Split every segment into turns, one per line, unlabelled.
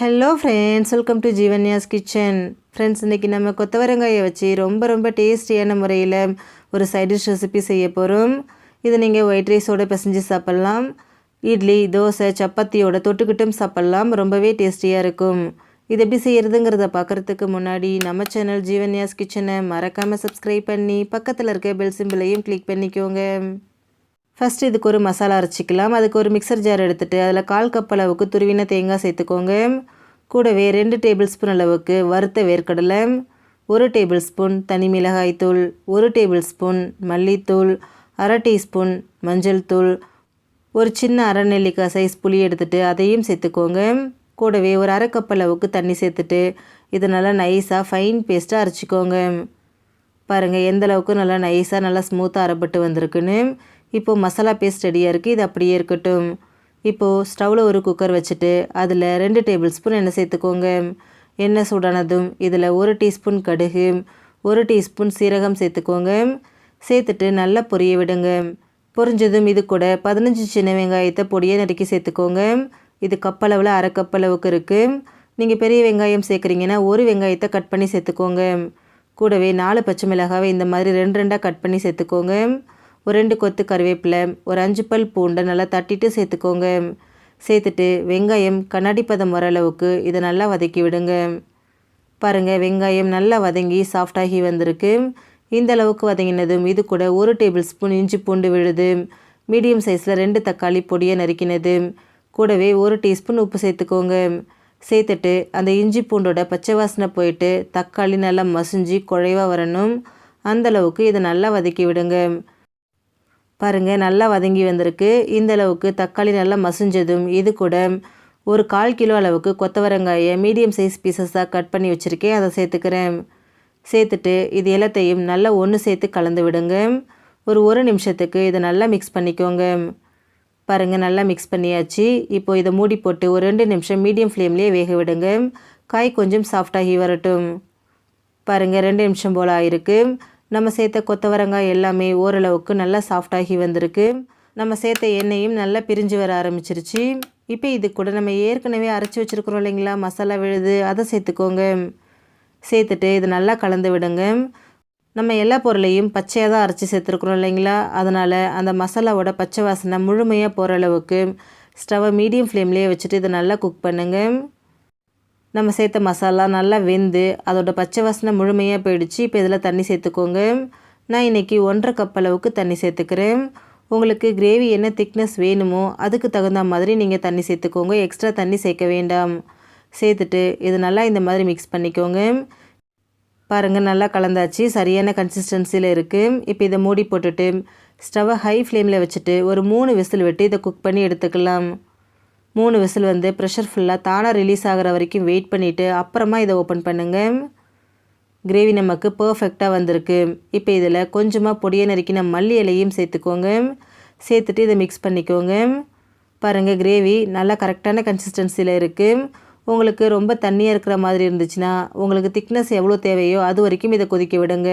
Hello friends welcome to Jeevanyas kitchen friends இன்றைக்கி நம்ம கொத்தவரங்காயை வச்சு ரொம்ப ரொம்ப டேஸ்டியான முறையில் ஒரு சைட் டிஷ் ரெசிபி செய்ய போகிறோம் இது நீங்கள் ஒயிட் ரைஸோடு பிசைஞ்சு சாப்பிட்லாம். இட்லி தோசை சப்பாத்தியோட தொட்டுக்கிட்டும் சாப்பிட்லாம். ரொம்பவே டேஸ்டியாக இருக்கும். இது எப்படி செய்கிறதுங்கிறத பார்க்குறதுக்கு முன்னாடி நம்ம சேனல் ஜீவன்யாஸ் கிச்சனை மறக்காமல் சப்ஸ்கிரைப் பண்ணி பக்கத்தில் இருக்க பெல் சிம்பிளையும் கிளிக் பண்ணிக்கோங்க. ஃபஸ்ட்டு இதுக்கு ஒரு மசாலா அரைச்சிக்கலாம். அதுக்கு ஒரு மிக்சர் ஜார் எடுத்துகிட்டு அதில் கால் கப் அளவுக்கு துருவின தேங்காய் சேர்த்துக்கோங்க. கூடவே ரெண்டு டேபிள் ஸ்பூன் அளவுக்கு வறுத்த வேர்க்கடலை ஒரு டேபிள் ஸ்பூன் தனி மிளகாய் தூள் ஒரு டேபிள் ஸ்பூன் மல்லித்தூள் அரை டீஸ்பூன் மஞ்சள் தூள் ஒரு சின்ன அரை நெல்லிக்காய் சைஸ் புளி எடுத்துகிட்டு அதையும் சேர்த்துக்கோங்க. கூடவே ஒரு அரை கப் அளவுக்கு தண்ணி சேர்த்துட்டு இது நல்லா நைஸாக ஃபைன் பேஸ்ட்டாக அரைச்சிக்கோங்க. பாருங்கள் எந்த அளவுக்கு நல்லா நைஸாக நல்லா ஸ்மூத்தாக அரைப்பட்டு வந்திருக்குன்னு. இப்போது மசாலா பேஸ்ட் ரெடியாக இருக்குது இது அப்படியே இருக்கட்டும். இப்போது ஸ்டவ்வில் ஒரு குக்கர் வச்சுட்டு அதில் ரெண்டு டேபிள் ஸ்பூன் எண்ணெய் சேர்த்துக்கோங்க. எண்ணெய் சூடானதும் இதில் ஒரு டீஸ்பூன் கடுகு ஒரு டீஸ்பூன் சீரகம் சேர்த்துக்கோங்க. சேர்த்துட்டு நல்லா பொரிய விடுங்க. பொரிஞ்சதும் இது கூட பதினஞ்சு சின்ன வெங்காயத்தை பொடியை நறுக்கி சேர்த்துக்கோங்க. இது கப்பளவில் அரை கப்பளவுக்கு இருக்குது நீங்கள் பெரிய வெங்காயம் சேர்க்குறீங்கன்னா ஒரு வெங்காயத்தை கட் பண்ணி சேர்த்துக்கோங்க. கூடவே நாலு பச்சை மிளகாவை இந்த மாதிரி ரெண்டு ரெண்டாக கட் பண்ணி சேர்த்துக்கோங்க. ஒரு ரெண்டு கொத்து கருவேப்பிலை ஒரு அஞ்சு பல் பூண்டை நல்லா தட்டிட்டு சேர்த்துக்கோங்க. சேர்த்துட்டு வெங்காயம் கண்ணாடி பதம் வர அளவுக்கு இதை நல்லா வதக்கி விடுங்க. பாருங்கள் வெங்காயம் நல்லா வதங்கி சாஃப்டாகி வந்திருக்கு. இந்த அளவுக்கு வதங்கினதும் இது கூட ஒரு டேபிள் ஸ்பூன் இஞ்சி பூண்டு விழுது. மீடியம் சைஸில் ரெண்டு தக்காளி பொடியை நறுக்கினது. கூடவே ஒரு டீஸ்பூன் உப்பு சேர்த்துக்கோங்க. சேர்த்துட்டு அந்த இஞ்சி பூண்டோட பச்சை வாசனை போயிட்டு தக்காளி நல்லா மசிஞ்சு குழைவாக வரணும். அந்தளவுக்கு இதை நல்லா வதக்கி விடுங்க. பாருங்கள் நல்லா வதங்கி வந்திருக்கு. இந்த அளவுக்கு தக்காளி நல்லா மசிஞ்சதும் இது கூட ஒரு கால் கிலோ அளவுக்கு கொத்தவரங்காயை மீடியம் சைஸ் பீசஸாக கட் பண்ணி வச்சுருக்கேன். அதை சேர்த்துக்கிறேன். சேர்த்துட்டு இது எல்லாத்தையும் நல்லா ஒன்று சேர்த்து கலந்து விடுங்க. ஒரு ஒரு நிமிஷத்துக்கு இதை நல்லா மிக்ஸ் பண்ணிக்கோங்க. பாருங்கள் நல்லா மிக்ஸ் பண்ணியாச்சு. இப்போ இதை மூடி போட்டு ஒரு ரெண்டு நிமிஷம் மீடியம் ஃப்ளேம்லேயே வேக விடுங்க. காய் கொஞ்சம் சாஃப்டாகி வரட்டும். பாருங்கள் ரெண்டு நிமிஷம் போல் ஆயிருக்கு. நம்ம சேர்த்த கொத்தவரங்காய் எல்லாமே ஓரளவுக்கு நல்லா சாஃப்டாகி வந்திருக்கு. நம்ம சேர்த்த எண்ணெயும் நல்லா பிரிஞ்சு வர ஆரம்பிச்சிருச்சு. இப்போ இது கூட நம்ம ஏற்கனவே அரைச்சி வச்சுருக்குறோம் இல்லைங்களா? மசாலா விழுது அதை சேர்த்துக்கோங்க. சேர்த்துட்டு இது நல்லா கலந்து விடுங்க. நம்ம எல்லா பொருளையும் பச்சையாக தான் அரைச்சி சேர்த்துருக்குறோம் இல்லைங்களா? அதனால் அந்த மசாலாவோட பச்சை வாசனை முழுமையாக போகிற அளவுக்கு ஸ்டவ்வை மீடியம் ஃப்ளேம்லேயே வச்சுட்டு இதை நல்லா குக் பண்ணுங்கள் நம்ம சேர்த்த மசாலா நல்லா வெந்து அதோட பச்சை வாசனை முழுமையாக போயிடுச்சு. இப்போ இதில் தண்ணி சேர்த்துக்கோங்க. நான் இன்றைக்கி ஒன்றரை கப் அளவுக்கு தண்ணி சேர்த்துக்கிறேன். உங்களுக்கு கிரேவி என்ன திக்னஸ் வேணுமோ அதுக்கு தகுந்த மாதிரி நீங்கள் தண்ணி சேர்த்துக்கோங்க. எக்ஸ்ட்ரா தண்ணி சேர்க்க வேண்டாம். சேர்த்துட்டு இது நல்லா இந்த மாதிரி மிக்ஸ் பண்ணிக்கோங்க. பாருங்கள் நல்லா கலந்தாச்சு. சரியான கன்சிஸ்டன்சியில் இருக்குது இப்போ இதை மூடி போட்டுட்டு ஸ்டவ்வை ஹை ஃப்ளேமில் வச்சுட்டு ஒரு மூணு விசில் விட்டு இதை குக் பண்ணி எடுத்துக்கலாம். மூணு விசில் வந்து ப்ரெஷர் ஃபுல்லாக தானாக ரிலீஸ் ஆகிற வரைக்கும் வெயிட் பண்ணிவிட்டு அப்புறமா இதை ஓப்பன் பண்ணுங்கள் கிரேவி நமக்கு பர்ஃபெக்டாக வந்திருக்கு. இப்போ இதில் கொஞ்சமாக பொடியை நறுக்கின மல்லி இலையும் சேர்த்துக்கோங்க. சேர்த்துட்டு இதை மிக்ஸ் பண்ணிக்கோங்க. பாருங்கள் கிரேவி நல்லா கரெக்டான கன்சிஸ்டன்சியில் இருக்குது உங்களுக்கு ரொம்ப தண்ணியாக இருக்கிற மாதிரி இருந்துச்சுன்னா உங்களுக்கு திக்னஸ் எவ்வளோ தேவையோ அது வரைக்கும் இதை கொதிக்க விடுங்க.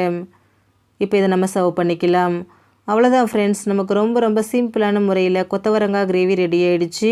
இப்போ இதை நம்ம சர்வ் பண்ணிக்கலாம். அவ்வளோதான் ஃப்ரெண்ட்ஸ் நமக்கு ரொம்ப ரொம்ப சிம்பிளான முறையில் கொத்தவரங்காய் கிரேவி ரெடி ஆகிடுச்சு